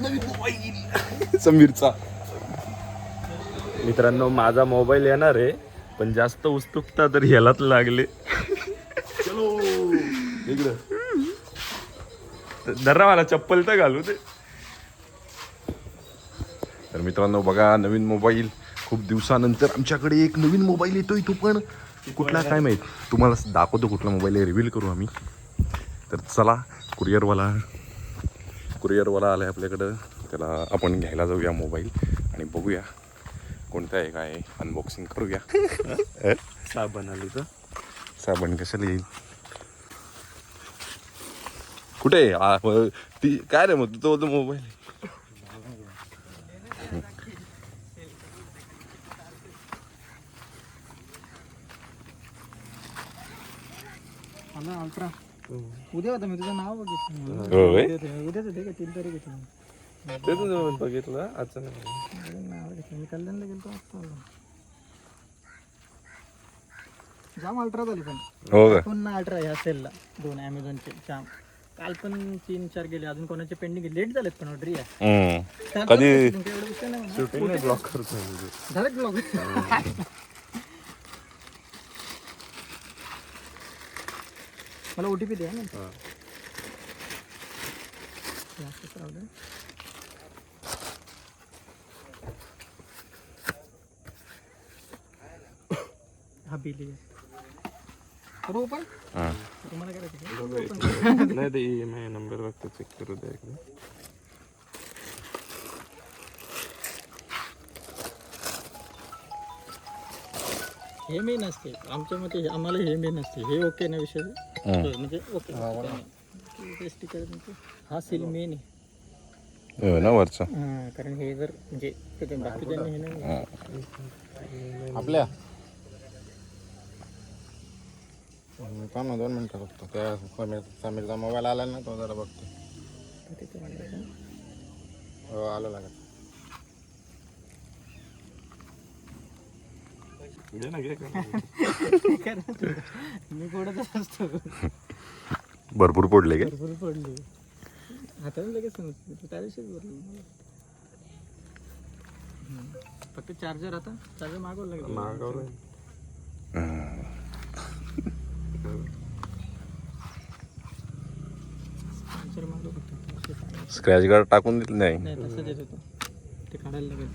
नवीन mobile समीरचा. मित्रांनो माझा mobile येणार आहे पण जास्त उत्सुकता तर ह्यालाच लागले. चलो. इकडं. दर्रा मला चप्पल तर घालू दे. तर मित्रांनो बघा नवीन मोबाईल खूप दिवसानंतर आमच्याकडे एक नवीन मोबाईल येतोय तो पण. कुठला काय माहीत? तुम्हाला दाखवतो कुठला मोबाईल आहे रिव्हील करू आम्ही. तर चला कुरिअरवाला कुरिअरवाला आला आहे आपल्याकडं. त्याला आपण घ्यायला जाऊया मोबाईल आणि बघूया कोणता आहे काय अनबॉक्सिंग करूया? साबण आली तर साबण कशाला येईल कुठे ती काय रे मग? तुझं तो मोबाईल अल्ट्रा उद्या होता मी तुझं नाव बघितलं होय? उद्याच होते का तीन तारीख होती ते तुझं बघितलं आजचं नाही नाव घेतलं मी कल्याणला गेलो आत्ता आलो. जाम अल्ट्रा झाली पण. हो का? पुन्हा अल्ट्रा ह्या सेलला दोन ॲमेझॉनचे जाम. काल पण तीन चार गेले. अजून कोणाचे पेंडिंग लेट झालेत पण ऑर्डर या. हम्म. कधी नाही ब्लॉक करतो डायरेक्ट ब्लॉग मला ओटीपी द्या ना जास्तच राहू दे. हा बिल आहे. करू ओपन हा. तुम्हाला करायचं का? नाही ते ई एम आय नंबर फक्त चेक करू द्या एकदा हे मेन असते आमच्या मते हे- आम्हाला हे मेन असते हे ओके ना विषय? म्हणजे ओके स्टिकर हा सील मेन आहे. हो ना वरचा? हा, कारण हे जर म्हणजे ते बाकीच्यांनी हे नाही. आपल्या? थांब ना दोन मिनटं फक्त त्या समीर समीरचा मोबाईल आला ना तो जरा बघतो? हो आलो लागत घे ना घे. मी पडतच असतो. भरपूर पडले का? भरपूर पडली. हाताने लगेच समजते त्या दिवशीच हम्म. फक्त चार्जर आता. चार्जर मागवलं लागेल मागवलं. स्क्रॅच गार्ड टाकून दिलं नाही. नाही तसं देत होतो. ते काढायला लागेल.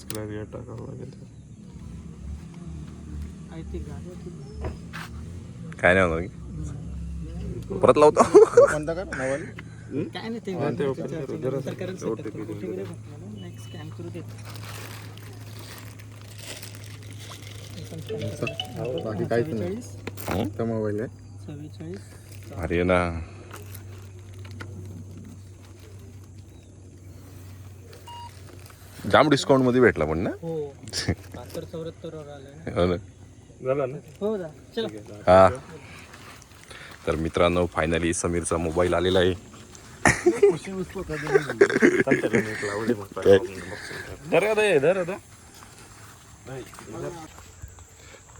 स्क्रॅच टाकावं लागेल आहे ती गाडी होती. काय नाही होणार परत लावतो कोणता कर मोबाईल काय नाही ते हा, ते ते open charging करू. जरा नंतर करेल set up. OTP OTP वगैरे भरला ना, next scan करू देत. आपण scan करू. बाकी काहीच नाही चव्वेचाळीस, तो मोबाईल आहे चव्वेचाळीस अरे ना जाम डिस्काउंटमध्ये भेटला पण ना? हो. बहात्तर चौऱ्याहत्तर वर आलंय हो ना? झाला ना? हो दा चला. हा. तर मित्रांनो फायनली समीरचा मोबाईल आलेला आहे.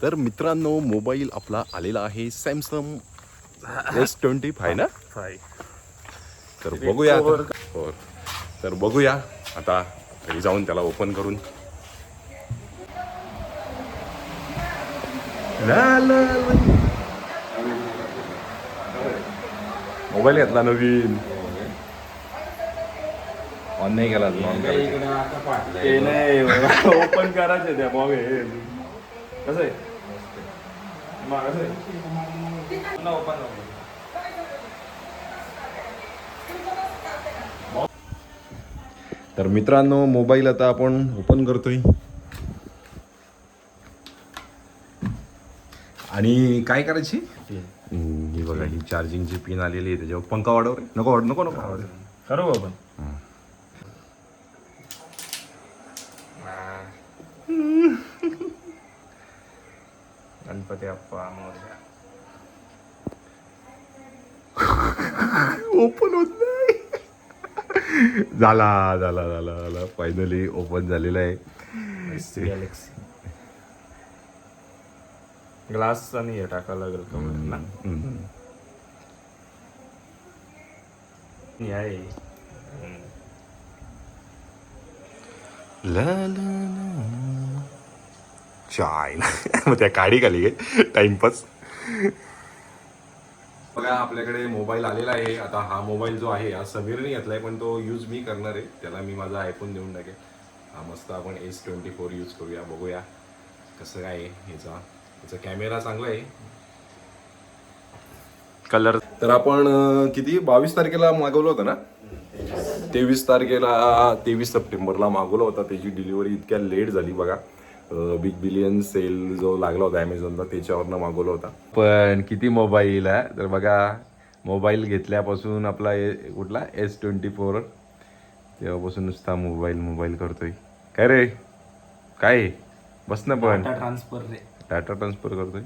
तर मित्रांनो मोबाईल आपला आलेला आहे सॅमसंग एस ट्वेंटी फाय ना? फाय तर बघूया आता. हो. तर बघूया आता घरी जाऊन त्याला ओपन करून ला, ला, ला. मोबाईल घेतला नवीन ऑन नाही केला अजून, on करायचा. ते नाही ओपन करायचे त्या मोबाईल कसं आहे मग कसं आहे पुन्हा ओपन तर मित्रांनो मोबाईल आता आपण ओपन करतोय. आणि काय करायची? ही बघा ही चार्जिंगची पिन आलेली आहे त्याच्यावर पंखा वाढव रे. नको वाढ नको नको. वाढव. करू ओपन गणपती अप्पा मोरया. ओपन होत झाला झाला झाला झाला. फायनली ओपन झालेला आहे. गॅलेक्सी ग्लास आणि हे टाकावं लागेल ना हम्म. आहे. ला ला ला. चाय मग त्या काडी खाली गे टाइमपास बघा आपल्याकडे मोबाईल आलेला आहे. आता हा मोबाईल जो आहे हा समीरने घेतलाय पण तो यूज मी करणार आहे. त्याला मी माझा आयफोन देऊन टाकेल हा मस्त आपण एस ट्वेंटी फोर यूज करूया बघूया कसं काय आहे ह्याचा. ह्याचा कॅमेरा चांगला आहे. कलर तर आपण किती? बावीस तारखेला मागवलं होतं ना? तेवीस तारखेला तेवीस सप्टेंबरला मागवला होता. त्याची डिलिव्हरी इतक्या लेट झाली बघा. बिग बिलियन सेल जो लागला होता ॲमेझॉनला त्याच्यावरनं मागवला होता. पण किती मोबाईल आहे? तर बघा मोबाईल घेतल्यापासून आपला ए कुठला? एस ट्वेंटी फोर तेव्हापासून नुसता मोबाईल मोबाईल करतोय. काय रे? काय? बस ना पण. ट्रान्सफर रे. डाटा ट्रान्सफर करतोय.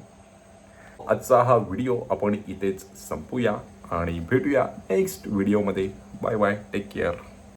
आजचा हा व्हिडिओ आपण इथेच संपूया आणि भेटूया नेक्स्ट व्हिडिओमध्ये बाय बाय टेक केअर